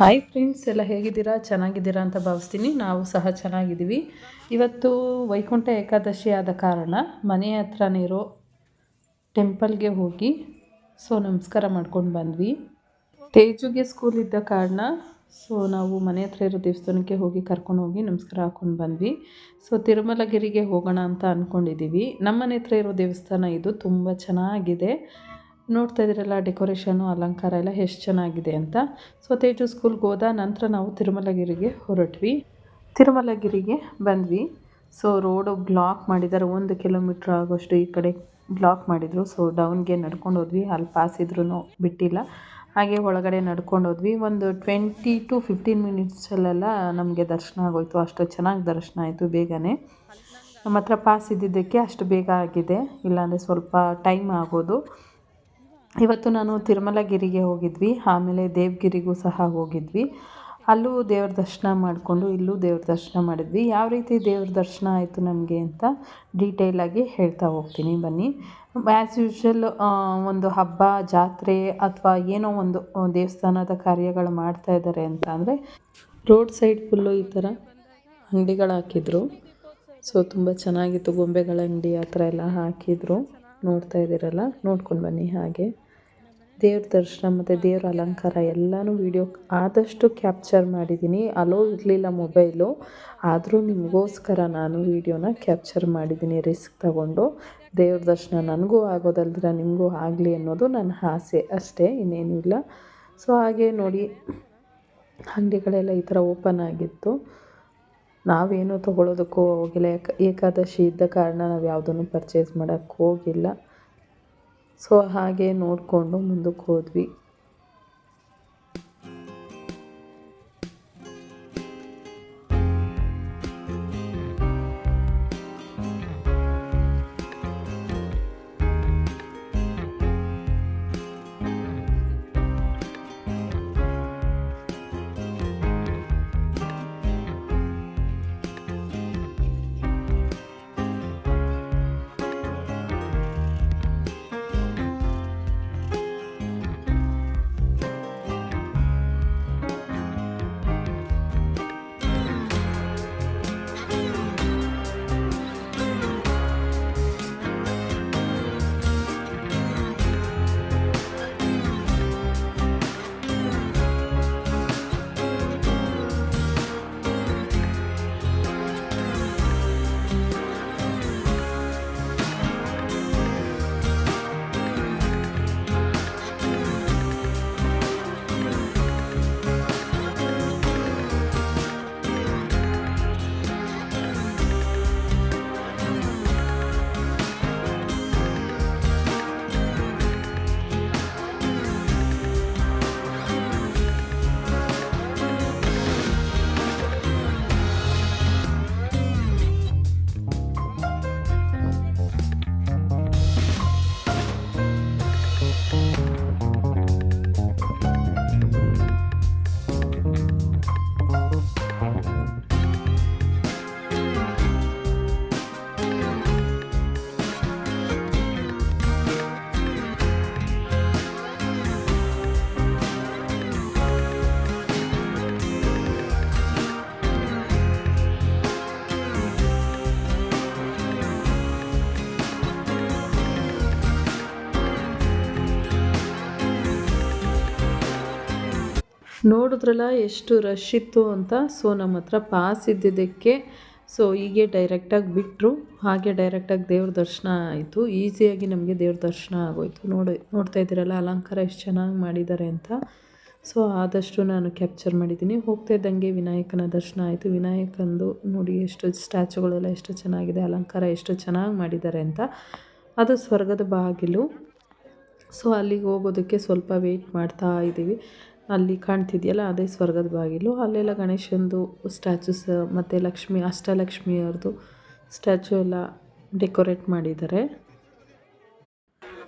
Hi friends ಎಲ್ಲ ಹೇಗಿದ್ದೀರಾ? ಚೆನ್ನಾಗಿದ್ದೀರಾ ಅಂತ ಭಾವಿಸ್ತೀನಿ. ನಾವು ಸಹ ಚೆನ್ನಾಗಿದ್ದೀವಿ. ಇವತ್ತು ವೈಕುಂಠ ಏಕಾದಶಿ ಆದ ಕಾರಣ ಮನೆ ಹತ್ರನೇ ಇರೋ ಟೆಂಪಲ್ಗೆ ಹೋಗಿ, ಸೊ ನಮಸ್ಕಾರ ಮಾಡ್ಕೊಂಡು ಬಂದ್ವಿ. ತೇಜುಗೆ ಸ್ಕೂಲ್ ಇದ್ದ ಕಾರಣ, ಸೊ ನಾವು ಮನೆ ಹತ್ರ ಇರೋ ದೇವಸ್ಥಾನಕ್ಕೆ ಹೋಗಿ ಕರ್ಕೊಂಡು ಹೋಗಿ ನಮಸ್ಕಾರ ಹಾಕ್ಕೊಂಡು ಬಂದ್ವಿ. ಸೊ ತಿರುಮಲಗಿರಿಗೆ ಹೋಗೋಣ ಅಂತ ಅಂದ್ಕೊಂಡಿದ್ದೀವಿ ನಮ್ಮ ಮನೆ ಹತ್ರ ಇರೋ ದೇವಸ್ಥಾನ ಇದು ತುಂಬ ಚೆನ್ನಾಗಿದೆ. ನೋಡ್ತಾ ಇದ್ದೀರಲ್ಲ ಡೆಕೋರೇಷನು ಅಲಂಕಾರ ಎಲ್ಲ ಎಷ್ಟು ಚೆನ್ನಾಗಿದೆ ಅಂತ. ಸೊ ತೇಜು ಸ್ಕೂಲ್ಗೆ ಹೋದ ನಂತರ ನಾವು ತಿರುಮಲಗಿರಿಗೆ ಹೊರಟ್ವಿ. ತಿರುಮಲಗಿರಿಗೆ ಬಂದ್ವಿ. ಸೊ ರೋಡು ಬ್ಲಾಕ್ ಮಾಡಿದ್ದಾರೆ. ಒಂದು ಕಿಲೋಮೀಟ್ರ್ ಆಗೋಷ್ಟು ಈ ಕಡೆ ಬ್ಲಾಕ್ ಮಾಡಿದರು. ಸೊ ಡೌನ್ಗೆ ನಡ್ಕೊಂಡು ಹೋದ್ವಿ. ಅಲ್ಲಿ ಪಾಸ್ ಇದ್ರೂ ಬಿಟ್ಟಿಲ್ಲ. ಹಾಗೆ ಒಳಗಡೆ ನಡ್ಕೊಂಡು ಹೋದ್ವಿ. ಒಂದು ಟ್ವೆಂಟಿ ಟು ಫಿಫ್ಟೀನ್ ಮಿನಿಟ್ಸಲ್ಲೆಲ್ಲ ನಮಗೆ ದರ್ಶನ ಆಗೋಯಿತು. ಅಷ್ಟು ಚೆನ್ನಾಗಿ ದರ್ಶನ ಆಯಿತು ಬೇಗನೆ. ನಮ್ಮ ಹತ್ರ ಪಾಸ್ ಇದ್ದಿದ್ದಕ್ಕೆ ಅಷ್ಟು ಬೇಗ ಆಗಿದೆ. ಇಲ್ಲಾಂದರೆ ಸ್ವಲ್ಪ ಟೈಮ್ ಆಗೋದು. ಇವತ್ತು ನಾನು ತಿರುಮಲಗಿರಿಗೆ ಹೋಗಿದ್ವಿ, ಆಮೇಲೆ ದೇವಗಿರಿಗೂ ಸಹ ಹೋಗಿದ್ವಿ. ಅಲ್ಲೂ ದೇವ್ರ ದರ್ಶನ ಮಾಡಿಕೊಂಡು ಇಲ್ಲೂ ದೇವ್ರ ದರ್ಶನ ಮಾಡಿದ್ವಿ. ಯಾವ ರೀತಿ ದೇವ್ರ ದರ್ಶನ ಆಯಿತು ನಮಗೆ ಅಂತ ಡೀಟೇಲಾಗಿ ಹೇಳ್ತಾ ಹೋಗ್ತೀನಿ, ಬನ್ನಿ. ಆ್ಯಸ್ ಯೂಶ್ವಲ್ ಒಂದು ಹಬ್ಬ, ಜಾತ್ರೆ ಅಥವಾ ಏನೋ ಒಂದು ದೇವಸ್ಥಾನದ ಕಾರ್ಯಗಳು ಮಾಡ್ತಾ ಇದ್ದಾರೆ ಅಂತ ಅಂದರೆ ರೋಡ್ ಸೈಡ್ ಫುಲ್ಲು ಈ ಥರ ಅಂಗಡಿಗಳು ಹಾಕಿದ್ರು. ಸೊ ತುಂಬ ಚೆನ್ನಾಗಿತ್ತು. ಗೊಂಬೆಗಳ ಅಂಗಡಿ ಆ ಥರ ಎಲ್ಲ ಹಾಕಿದ್ರು. ನೋಡ್ತಾ ಇದ್ದೀರಲ್ಲ? ನೋಡ್ಕೊಂಡು ಬನ್ನಿ ಹಾಗೆ. ದೇವ್ರ ದರ್ಶನ ಮತ್ತು ದೇವ್ರ ಅಲಂಕಾರ ಎಲ್ಲನೂ ವೀಡಿಯೋ ಆದಷ್ಟು ಕ್ಯಾಪ್ಚರ್ ಮಾಡಿದ್ದೀನಿ. ಅಲೋ ಇರಲಿಲ್ಲ ಮೊಬೈಲು ಆದರೂ ನಿಮಗೋಸ್ಕರ ನಾನು ವಿಡಿಯೋನ ಕ್ಯಾಪ್ಚರ್ ಮಾಡಿದ್ದೀನಿ ರಿಸ್ಕ್ ತಗೊಂಡು. ದೇವ್ರ ದರ್ಶನ ನನಗೂ ಆಗೋದಲ್ದ್ರೆ ನಿಮಗೂ ಆಗಲಿ ಅನ್ನೋದು ನನ್ನ ಆಸೆ ಅಷ್ಟೇ ಇನ್ನೇನೂ ಇಲ್ಲ. ಸೊ ಹಾಗೆ ನೋಡಿ ಅಂಗಡಿಗಳೆಲ್ಲ ಈ ಥರ ಓಪನ್ ಆಗಿತ್ತು. ನಾವೇನು ತೊಗೊಳೋದಕ್ಕೂ ಹೋಗಿಲ್ಲ. ಏಕಾದಶಿ ಇದ್ದ ಕಾರಣ ನಾವು ಯಾವುದನ್ನು ಪರ್ಚೇಸ್ ಮಾಡೋಕ್ಕೆ ಹೋಗಿಲ್ಲ. ಸೊ ಹಾಗೆ ನೋಡಿಕೊಂಡು ಮುಂದಕ್ಕೆ ಹೋದ್ವಿ. ನೋಡಿದ್ರಲ್ಲ ಎಷ್ಟು ರಶ್ ಇತ್ತು ಅಂತ. ಸೊ ನಮ್ಮ ಹತ್ರ ಪಾಸ್ ಇದ್ದಿದ್ದಕ್ಕೆ ಸೊ ಹೀಗೆ ಡೈರೆಕ್ಟಾಗಿ ಬಿಟ್ಟರು ಹಾಗೆ ಡೈರೆಕ್ಟಾಗಿ ದೇವ್ರ ದರ್ಶನ ಆಯಿತು. ಈಸಿಯಾಗಿ ನಮಗೆ ದೇವ್ರ ದರ್ಶನ ಆಗೋಯಿತು. ನೋಡಿ, ನೋಡ್ತಾ ಇದ್ದೀರಲ್ಲ, ಅಲಂಕಾರ ಎಷ್ಟು ಚೆನ್ನಾಗಿ ಮಾಡಿದ್ದಾರೆ ಅಂತ. ಸೊ ಆದಷ್ಟು ನಾನು ಕ್ಯಾಪ್ಚರ್ ಮಾಡಿದ್ದೀನಿ. ಹೋಗ್ತಾ ಇದ್ದಂಗೆ ವಿನಾಯಕನ ದರ್ಶನ ಆಯಿತು. ವಿನಾಯಕಂದು ನೋಡಿ ಎಷ್ಟು ಸ್ಟ್ಯಾಚುಗಳೆಲ್ಲ ಎಷ್ಟು ಚೆನ್ನಾಗಿದೆ, ಅಲಂಕಾರ ಎಷ್ಟು ಚೆನ್ನಾಗಿ ಮಾಡಿದ್ದಾರೆ ಅಂತ. ಅದು ಸ್ವರ್ಗದ ಬಾಗಿಲು. ಸೊ ಅಲ್ಲಿಗೆ ಹೋಗೋದಕ್ಕೆ ಸ್ವಲ್ಪ ವೆಯ್ಟ್ ಮಾಡ್ತಾ ಇದ್ದೀವಿ. ಅಲ್ಲಿ ಕಾಣ್ತಿದೆಯಲ್ಲ, ಅದೇ ಸ್ವರ್ಗದ ಬಾಗಿಲು. ಅಲ್ಲೆಲ್ಲ ಗಣೇಶಂದು ಸ್ಟ್ಯಾಚುಸ್ ಮತ್ತು ಲಕ್ಷ್ಮಿ ಅಷ್ಟಲಕ್ಷ್ಮಿಯವ್ರದ್ದು ಸ್ಟ್ಯಾಚು ಎಲ್ಲ ಡೆಕೋರೇಟ್ ಮಾಡಿದ್ದಾರೆ.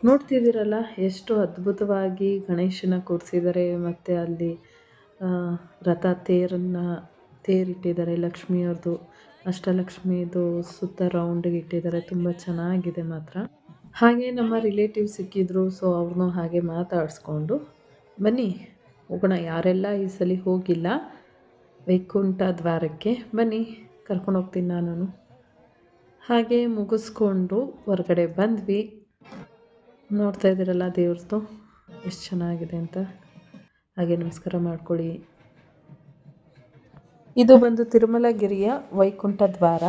ನೋಡ್ತಿದ್ದೀರಲ್ಲ, ಎಷ್ಟು ಅದ್ಭುತವಾಗಿ ಗಣೇಶನ ಕೂರಿಸಿದ್ದಾರೆ, ಮತ್ತು ಅಲ್ಲಿ ರಥ ತೇರನ್ನು ತೇರಿಟ್ಟಿದ್ದಾರೆ ಲಕ್ಷ್ಮಿಯವ್ರದ್ದು ಅಷ್ಟಲಕ್ಷ್ಮಿದು ಸುತ್ತ ರೌಂಡಿಗೆ ಇಟ್ಟಿದ್ದಾರೆ, ತುಂಬ ಚೆನ್ನಾಗಿದೆ ಮಾತ್ರ. ಹಾಗೆ ನಮ್ಮ ರಿಲೇಟಿವ್ ಸಿಕ್ಕಿದ್ರು ಸೊ ಅವ್ರನ್ನೂ ಹಾಗೆ ಮಾತಾಡಿಸ್ಕೊಂಡು ಬನ್ನಿ. ಹೋಗೋಣ. ಯಾರೆಲ್ಲ ಈ ಸಲ ಹೋಗಿಲ್ಲ, ವೈಕುಂಠ ದ್ವಾರಕ್ಕೆ ಬನ್ನಿ, ಕರ್ಕೊಂಡು ಹೋಗ್ತೀನಿ ನಾನು ಹಾಗೆ ಮುಗಿಸ್ಕೊಂಡು ಹೊರಗಡೆ ಬಂದ್ವಿ. ನೋಡ್ತಾ ಇದ್ದೀರಲ್ಲ ದೇವ್ರದ್ದು, ಎಷ್ಟು ಚೆನ್ನಾಗಿದೆ ಅಂತ. ಹಾಗೆ ನಮಸ್ಕಾರ ಮಾಡ್ಕೊಳ್ಳಿ. ಇದು ಬಂದು ತಿರುಮಲಗಿರಿಯ ವೈಕುಂಠ ದ್ವಾರ.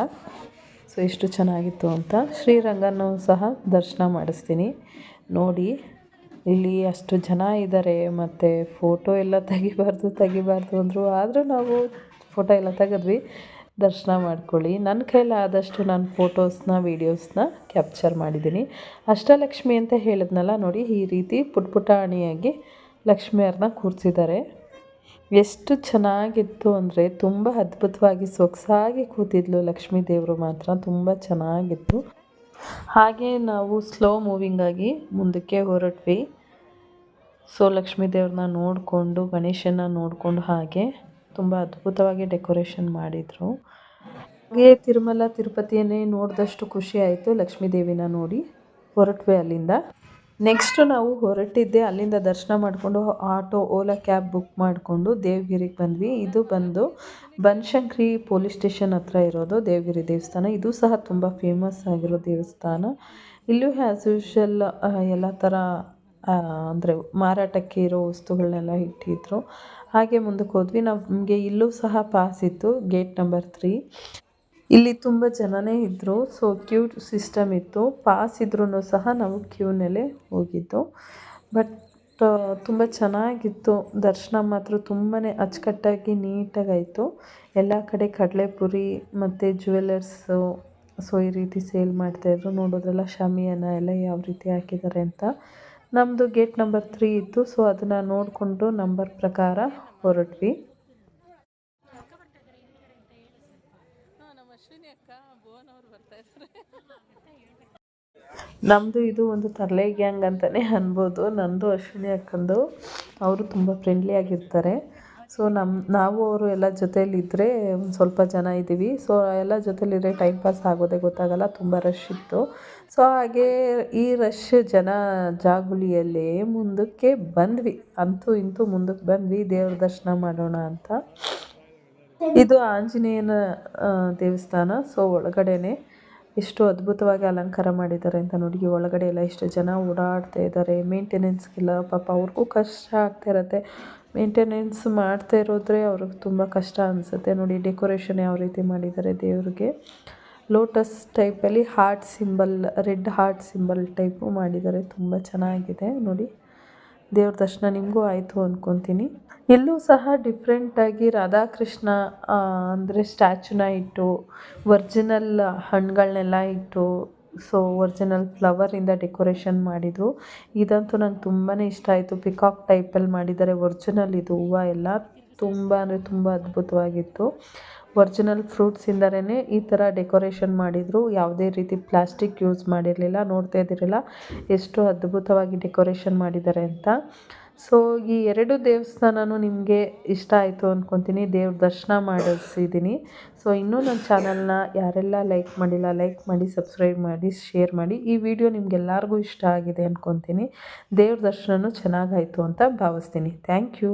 ಸೊ, ಎಷ್ಟು ಚೆನ್ನಾಗಿತ್ತು ಅಂತ. ಶ್ರೀರಂಗನೂ ಸಹ ದರ್ಶನ ಮಾಡಿಸ್ತೀನಿ. ನೋಡಿ ಇಲ್ಲಿ ಅಷ್ಟು ಜನ ಇದ್ದಾರೆ ಮತ್ತು ಫೋಟೋ ಎಲ್ಲ ತೆಗಿಬಾರ್ದು ತೆಗಿಬಾರ್ದು ಅಂದರು. ಆದರೂ ನಾವು ಫೋಟೋ ಎಲ್ಲ ತೆಗೆದ್ವಿ. ದರ್ಶನ ಮಾಡ್ಕೊಳ್ಳಿ. ನನ್ನ ಕೈಲಾದಷ್ಟು ನಾನು ಫೋಟೋಸ್ನ ವೀಡಿಯೋಸ್ನ ಕ್ಯಾಪ್ಚರ್ ಮಾಡಿದ್ದೀನಿ ಅಷ್ಟಲಕ್ಷ್ಮಿ ಅಂತ ಹೇಳಿದ್ನಲ್ಲ ನೋಡಿ, ಈ ರೀತಿ ಪುಟ್ ಪುಟಾಣಿಯಾಗಿ ಲಕ್ಷ್ಮಿಯವ್ರನ್ನ ಕೂರಿಸಿದ್ದಾರೆ ಎಷ್ಟು ಚೆನ್ನಾಗಿತ್ತು ಅಂದರೆ ತುಂಬ ಅದ್ಭುತವಾಗಿ ಸೊಗಸಾಗಿ ಕೂತಿದ್ಲು ಲಕ್ಷ್ಮೀ ದೇವರು ಮಾತ್ರ. ತುಂಬ ಚೆನ್ನಾಗಿತ್ತು. ಹಾಗೆ ನಾವು ಸ್ಲೋ ಮೂವಿಂಗಾಗಿ ಮುಂದಕ್ಕೆ ಹೊರಟ್ವಿ. ಸೊ ಲಕ್ಷ್ಮೀ ದೇವ್ರನ್ನ ನೋಡಿಕೊಂಡು ಗಣೇಶನ ನೋಡಿಕೊಂಡು ಹಾಗೆ ತುಂಬ ಅದ್ಭುತವಾಗಿ ಡೆಕೋರೇಷನ್ ಮಾಡಿದರು. ಹಾಗೆ ತಿರುಮಲ, ತಿರುಪತಿಯನ್ನೇ ನೋಡಿದಷ್ಟು ಖುಷಿ ಆಯಿತು. ಲಕ್ಷ್ಮೀ ದೇವಿನ ನೋಡಿ ಹೊರಟ್ವಿ ಅಲ್ಲಿಂದ. ನೆಕ್ಸ್ಟು ನಾವು ಹೊರಟಿದ್ದೆ, ಅಲ್ಲಿಂದ ದರ್ಶನ ಮಾಡಿಕೊಂಡು ಆಟೋ, ಓಲಾ ಕ್ಯಾಬ್ ಬುಕ್ ಮಾಡಿಕೊಂಡು ದೇವಗಿರಿಗೆ ಬಂದ್ವಿ. ಇದು ಬಂದು ಬನಶಂಕರಿ ಪೊಲೀಸ್ ಸ್ಟೇಷನ್ ಹತ್ರ ಇರೋದು ದೇವಗಿರಿ ದೇವಸ್ಥಾನ. ಇದು ಸಹ ತುಂಬ ಫೇಮಸ್ ಆಗಿರೋ ದೇವಸ್ಥಾನ. ಇಲ್ಲೂ ಆ್ಯಸ್ ಯೂಶಲ್ ಎಲ್ಲ ಥರ ಅಂದರೆ ಮಾರಾಟಕ್ಕೆ ಇರೋ ವಸ್ತುಗಳನ್ನೆಲ್ಲ ಇಟ್ಟಿದ್ರು. ಹಾಗೆ ಮುಂದಕ್ಕೆ ಹೋದ್ವಿ. ನಮಗೆ ಇಲ್ಲೂ ಸಹ ಪಾಸ್ ಇತ್ತು ಗೇಟ್ ನಂಬರ್ ತ್ರೀ ಇಲ್ಲಿ ತುಂಬ ಜನನೇ ಇದ್ದರು ಸೊ ಕ್ಯೂ ಸಿಸ್ಟಮ್ ಇತ್ತು. ಪಾಸ್ ಇದ್ರೂ ಸಹ ನಾವು ಕ್ಯೂನಲ್ಲೇ ಹೋಗಿದ್ದು. ಬಟ್ ತುಂಬ ಚೆನ್ನಾಗಿತ್ತು. ದರ್ಶನ ಮಾತ್ರ ತುಂಬಾ ಅಚ್ಚುಕಟ್ಟಾಗಿ ನೀಟಾಗಾಯಿತು. ಎಲ್ಲ ಕಡೆ ಕಡಲೆಪುರಿ ಮತ್ತು ಜ್ಯುವೆಲರ್ಸು ಸೊ ಈ ರೀತಿ ಸೇಲ್ ಮಾಡ್ತಾಯಿದ್ರು ನೋಡೋದ್ರಲ್ಲ ಶಾಮಿಯಾನ ಎಲ್ಲ ಯಾವ ರೀತಿ ಹಾಕಿದ್ದಾರೆ ಅಂತ. ನಮ್ಮದು ಗೇಟ್ ನಂಬರ್ ತ್ರೀ ಇತ್ತು ಸೊ ಅದನ್ನು ನೋಡಿಕೊಂಡು ನಂಬರ್ ಪ್ರಕಾರ ಹೊರಟ್ವಿ. ನಮ್ಮದು ಇದು ಒಂದು ತರಲೆ ಗ್ಯಾಂಗ್ ಅಂತಲೇ ಅನ್ಬೋದು. ನಂದು ಅಶ್ವಿನಿ ಅಕ್ಕಂದು. ಅವರು ತುಂಬ ಫ್ರೆಂಡ್ಲಿ ಆಗಿರ್ತಾರೆ. ಸೊ ನಮ್ಮ ನಾವು ಅವರು ಎಲ್ಲ ಜೊತೆಯಲ್ಲಿದ್ದರೆ ಒಂದು ಸ್ವಲ್ಪ ಜನ ಇದ್ದೀವಿ. ಸೊ ಎಲ್ಲ ಜೊತೆಲಿದ್ರೆ ಟೈಮ್ ಪಾಸ್ ಆಗೋದೇ ಗೊತ್ತಾಗಲ್ಲ, ತುಂಬ ರಶ್ ಇತ್ತು. ಸೊ ಹಾಗೆ ಈ ರಶ್ ಜನ ಜಾಗುಲಿಯಲ್ಲೇ ಮುಂದಕ್ಕೆ ಬಂದ್ವಿ. ಅಂತೂ ಇಂತೂ ಮುಂದಕ್ಕೆ ಬಂದ್ವಿ. ದೇವ್ರ ದರ್ಶನ ಮಾಡೋಣ ಅಂತ. ಇದು ಆಂಜನೇಯನ ದೇವಸ್ಥಾನ. ಸೊ ಒಳಗಡೆನೆ ಎಷ್ಟು ಅದ್ಭುತವಾಗಿ ಅಲಂಕಾರ ಮಾಡಿದ್ದಾರೆ ಅಂತ ನೋಡಿ. ಒಳಗಡೆ ಎಲ್ಲ ಎಷ್ಟು ಜನ ಓಡಾಡ್ತಾ ಇದ್ದಾರೆ. ಮೇಂಟೆನೆನ್ಸ್ಗೆಲ್ಲ ಪಾಪ ಅವ್ರಿಗೂ ಕಷ್ಟ ಆಗ್ತಾ ಇರುತ್ತೆ. ಮೇಂಟೆನೆನ್ಸ್ ಮಾಡ್ತಾ ಇರೋದ್ರೆ ಅವ್ರಿಗೆ ತುಂಬ ಕಷ್ಟ ಅನಿಸುತ್ತೆ. ನೋಡಿ ಡೆಕೋರೇಷನ್ ಯಾವ ರೀತಿ ಮಾಡಿದ್ದಾರೆ ದೇವ್ರಿಗೆ. ಲೋಟಸ್ ಟೈಪಲ್ಲಿ heart symbol red heart symbol type ಮಾಡಿದ್ದಾರೆ. ತುಂಬ ಚೆನ್ನಾಗಿದೆ. ನೋಡಿ ದೇವ್ರ ದರ್ಶನ ನಿಮಗೂ ಆಯಿತು ಅಂದ್ಕೊತೀನಿ ಎಲ್ಲೂ ಸಹ ಡಿಫ್ರೆಂಟಾಗಿ ರಾಧಾಕೃಷ್ಣ ಅಂದರೆ ಸ್ಟ್ಯಾಚುನ ಇಟ್ಟು ಒರ್ಜಿನಲ್ ಹಣ್ಣುಗಳನ್ನೆಲ್ಲ ಇಟ್ಟು ಸೊ ಒರ್ಜಿನಲ್ ಫ್ಲವರಿಂದ ಡೆಕೋರೇಷನ್ ಮಾಡಿದರು. ಇದಂತೂ ನಂಗೆ ತುಂಬಾ ಇಷ್ಟ ಆಯಿತು. ಪಿಕಾಕ್ ಟೈಪಲ್ಲಿ ಮಾಡಿದ್ದಾರೆ. ಒರ್ಜಿನಲ್ ಇದು ಹೂವು ಎಲ್ಲ. ತುಂಬ ಅಂದರೆ ತುಂಬ ಅದ್ಭುತವಾಗಿತ್ತು. ಒರ್ಜಿನಲ್ ಫ್ರೂಟ್ಸಿಂದಲೇ ಈ ಥರ ಡೆಕೋರೇಷನ್ ಮಾಡಿದರು. ಯಾವುದೇ ರೀತಿ ಪ್ಲಾಸ್ಟಿಕ್ ಯೂಸ್ ಮಾಡಿರಲಿಲ್ಲ, ನೋಡ್ತಾ ಇದ್ದೀರಲ್ಲ ಎಷ್ಟು ಅದ್ಭುತವಾಗಿ ಡೆಕೋರೇಷನ್ ಮಾಡಿದ್ದಾರೆ ಅಂತ. ಸೊ ಈ ಎರಡು ದೇವಸ್ಥಾನನೂ ನಿಮಗೆ ಇಷ್ಟ ಆಯಿತು ಅಂದ್ಕೊತೀನಿ ದೇವ್ರ ದರ್ಶನ ಮಾಡಿಸಿದ್ದೀನಿ ಸೊ ಇನ್ನೂ ನನ್ನ ಚಾನಲ್ನ ಯಾರೆಲ್ಲ ಲೈಕ್ ಮಾಡಿಲ್ಲ ಲೈಕ್ ಮಾಡಿ ಸಬ್ಸ್ಕ್ರೈಬ್ ಮಾಡಿ ಶೇರ್ ಮಾಡಿ, ಈ ವಿಡಿಯೋ ನಿಮಗೆಲ್ಲರಿಗೂ ಇಷ್ಟ ಆಗಿದೆ ಅಂದ್ಕೊತೀನಿ ದೇವ್ರ ದರ್ಶನವೂ ಚೆನ್ನಾಗಾಯಿತು ಅಂತ ಭಾವಿಸ್ತೀನಿ. Thank you